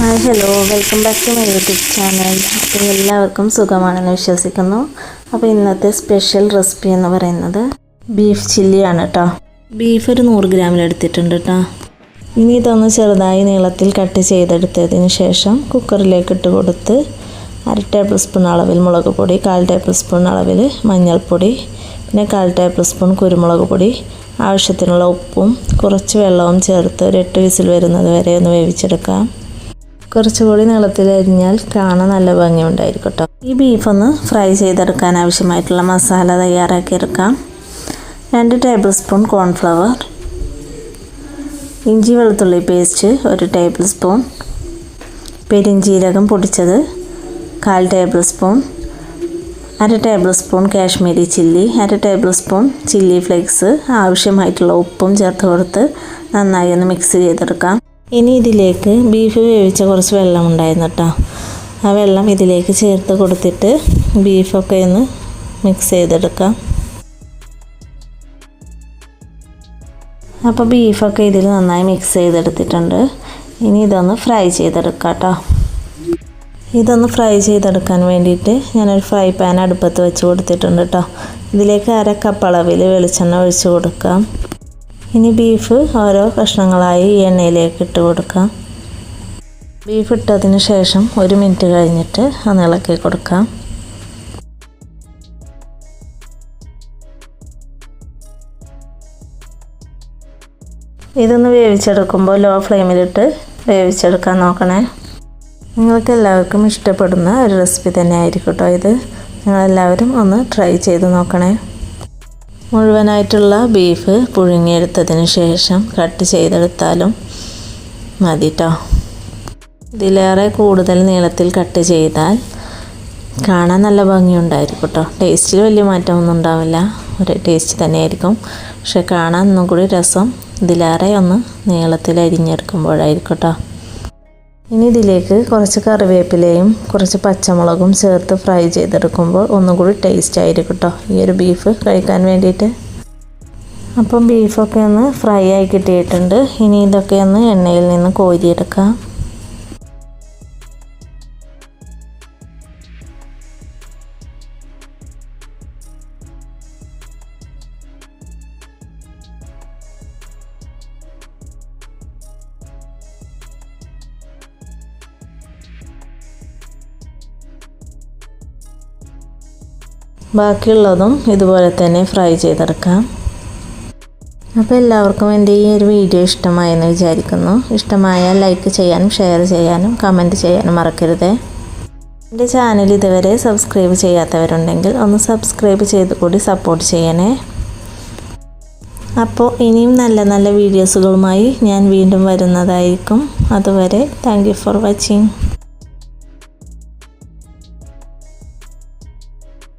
Hi hello. Welcome back to my YouTube channel. അപ്പോൾ എല്ലാവർക്കും സുഖമാണെന്ന് വിശ്വസിക്കുന്നു. അപ്പോൾ ഇന്നത്തെ സ്പെഷ്യൽ റെസിപ്പി എന്ന് പറയുന്നത് ബീഫ് ചില്ലിയാണ് കേട്ടോ ബീഫ് ഒരു നൂറ് ഗ്രാമിൽ എടുത്തിട്ടുണ്ട് കേട്ടോ ഇനി ഇതൊന്ന് ചെറുതായി നീളത്തിൽ കട്ട് ചെയ്തെടുത്തതിന് ശേഷം കുക്കറിലേക്ക് ഇട്ട് കൊടുത്ത് അര ടേബിൾ സ്പൂൺ അളവിൽ മുളക് പൊടി കാൽ ടേബിൾ സ്പൂൺ അളവിൽ മഞ്ഞൾപ്പൊടി പിന്നെ കാൽ ടേബിൾ സ്പൂൺ കുരുമുളക് പൊടി ആവശ്യത്തിനുള്ള ഉപ്പും കുറച്ച് വെള്ളവും ചേർത്ത് ഒരു എട്ട് വിസിൽ വരുന്നത് വരെ ഒന്ന് വേവിച്ചെടുക്കാം. കുറച്ചുകൂടി നീളത്തിൽ അരിഞ്ഞാൽ കാണാൻ നല്ല ഭംഗിയുണ്ടായിരിക്കും കേട്ടോ ഈ ബീഫ് ഒന്ന് ഫ്രൈ ചെയ്തെടുക്കാൻ ആവശ്യമായിട്ടുള്ള മസാല തയ്യാറാക്കി എടുക്കാം. രണ്ട് ടേബിൾ സ്പൂൺ കോൺഫ്ലവർ ഇഞ്ചി വെളുത്തുള്ളി പേസ്റ്റ് ഒരു ടേബിൾ സ്പൂൺ പെരിഞ്ചീരകം പൊടിച്ചത് കാൽ ടേബിൾ സ്പൂൺ അര ടേബിൾ സ്പൂൺ കാശ്മീരി ചില്ലി അര ടേബിൾ സ്പൂൺ ചില്ലി ഫ്ലേക്സ് ആവശ്യമായിട്ടുള്ള ഉപ്പും ചേർത്ത് കൊടുത്ത് നന്നായി ഒന്ന് മിക്സ് ചെയ്തെടുക്കാം. ഇനി ഇതിലേക്ക് ബീഫ് വേവിച്ച കുറച്ച് വെള്ളം ഉണ്ടായിരുന്നു കേട്ടോ ആ വെള്ളം ഇതിലേക്ക് ചേർത്ത് കൊടുത്തിട്ട് ബീഫൊക്കെ ഒന്ന് മിക്സ് ചെയ്തെടുക്കാം. അപ്പോൾ ബീഫൊക്കെ ഇതിൽ നന്നായി മിക്സ് ചെയ്തെടുത്തിട്ടുണ്ട്. ഇനി ഇതൊന്ന് ഫ്രൈ ചെയ്തെടുക്കാം കേട്ടോ ഇതൊന്ന് ഫ്രൈ ചെയ്തെടുക്കാൻ വേണ്ടിയിട്ട് ഞാനൊരു ഫ്രൈ പാൻ അടുപ്പത്ത് വെച്ച് കൊടുത്തിട്ടുണ്ട് കേട്ടോ ഇതിലേക്ക് അര കപ്പ് അളവിൽ വെളിച്ചെണ്ണ ഒഴിച്ച് കൊടുക്കാം. ഇനി ബീഫ് ഓരോ കഷ്ണങ്ങളായി ഈ എണ്ണയിലേക്ക് ഇട്ട് കൊടുക്കാം. ബീഫ് ഇട്ടതിന് ശേഷം ഒരു മിനിറ്റ് കഴിഞ്ഞിട്ട് ഒന്ന് ഇളക്കി കൊടുക്കാം. ഇതൊന്ന് വേവിച്ചെടുക്കുമ്പോൾ ലോ ഫ്ലെയിമിലിട്ട് വേവിച്ചെടുക്കാൻ നോക്കണേ. നിങ്ങൾക്ക് എല്ലാവർക്കും ഇഷ്ടപ്പെടുന്ന ഒരു റെസിപ്പി തന്നെ ആയിരിക്കും കേട്ടോ ഇത്. നിങ്ങളെല്ലാവരും ഒന്ന് ട്രൈ ചെയ്ത് നോക്കണേ. മുഴുവനായിട്ടുള്ള ബീഫ് പുഴുങ്ങിയെടുത്തതിന് ശേഷം കട്ട് ചെയ്തെടുത്താലും മതി കേട്ടോ ഇതിലേറെ കൂടുതൽ നീളത്തിൽ കട്ട് ചെയ്താൽ കാണാൻ നല്ല ഭംഗിയുണ്ടായിരിക്കും കേട്ടോ ടേസ്റ്റിൽ വലിയ മാറ്റമൊന്നും ഉണ്ടാവില്ല. ഒരു ടേസ്റ്റ് തന്നെയായിരിക്കും. പക്ഷെ കാണാൻ ഒന്നും കൂടി രസം ഇതിലേറെ ഒന്ന് നീളത്തിൽ അരിഞ്ഞെടുക്കുമ്പോഴായിരിക്കും കേട്ടോ ഇനി ഇതിലേക്ക് കുറച്ച് കറിവേപ്പിലയും കുറച്ച് പച്ചമുളകും ചേർത്ത് ഫ്രൈ ചെയ്തെടുക്കുമ്പോൾ ഒന്നും കൂടി ടേസ്റ്റ് ആയിരിക്കും കേട്ടോ ഈ ഒരു ബീഫ് കഴിക്കാൻ വേണ്ടിയിട്ട്. അപ്പം ബീഫൊക്കെ ഒന്ന് ഫ്രൈ ആയി കിട്ടിയിട്ടുണ്ട്. ഇനി ഇതൊക്കെ ഒന്ന് എണ്ണയിൽ നിന്ന് കോരിയെടുക്കാം. ബാക്കിയുള്ളതും ഇതുപോലെ തന്നെ ഫ്രൈ ചെയ്തെടുക്കാം. അപ്പോൾ എല്ലാവർക്കും എന്റെ ഈ ഒരു വീഡിയോ ഇഷ്ടമായെന്ന് വിചാരിക്കുന്നു. ഇഷ്ടമായാൽ ലൈക്ക് ചെയ്യാനും ഷെയർ ചെയ്യാനും കമന്റ് ചെയ്യാനും മറക്കരുത്. എന്റെ ചാനൽ ഇതുവരെ സബ്സ്ക്രൈബ് ചെയ്യാത്തവരുണ്ടെങ്കിൽ ഒന്ന് സബ്സ്ക്രൈബ് ചെയ്ത് കൂടി സപ്പോർട്ട് ചെയ്യണേ. അപ്പോൾ ഇനിയും നല്ല നല്ല വീഡിയോസുകളുമായി ഞാൻ വീണ്ടും വരുന്നതായിരിക്കും. അതുവരെ താങ്ക് ഫോർ വാച്ചിങ്.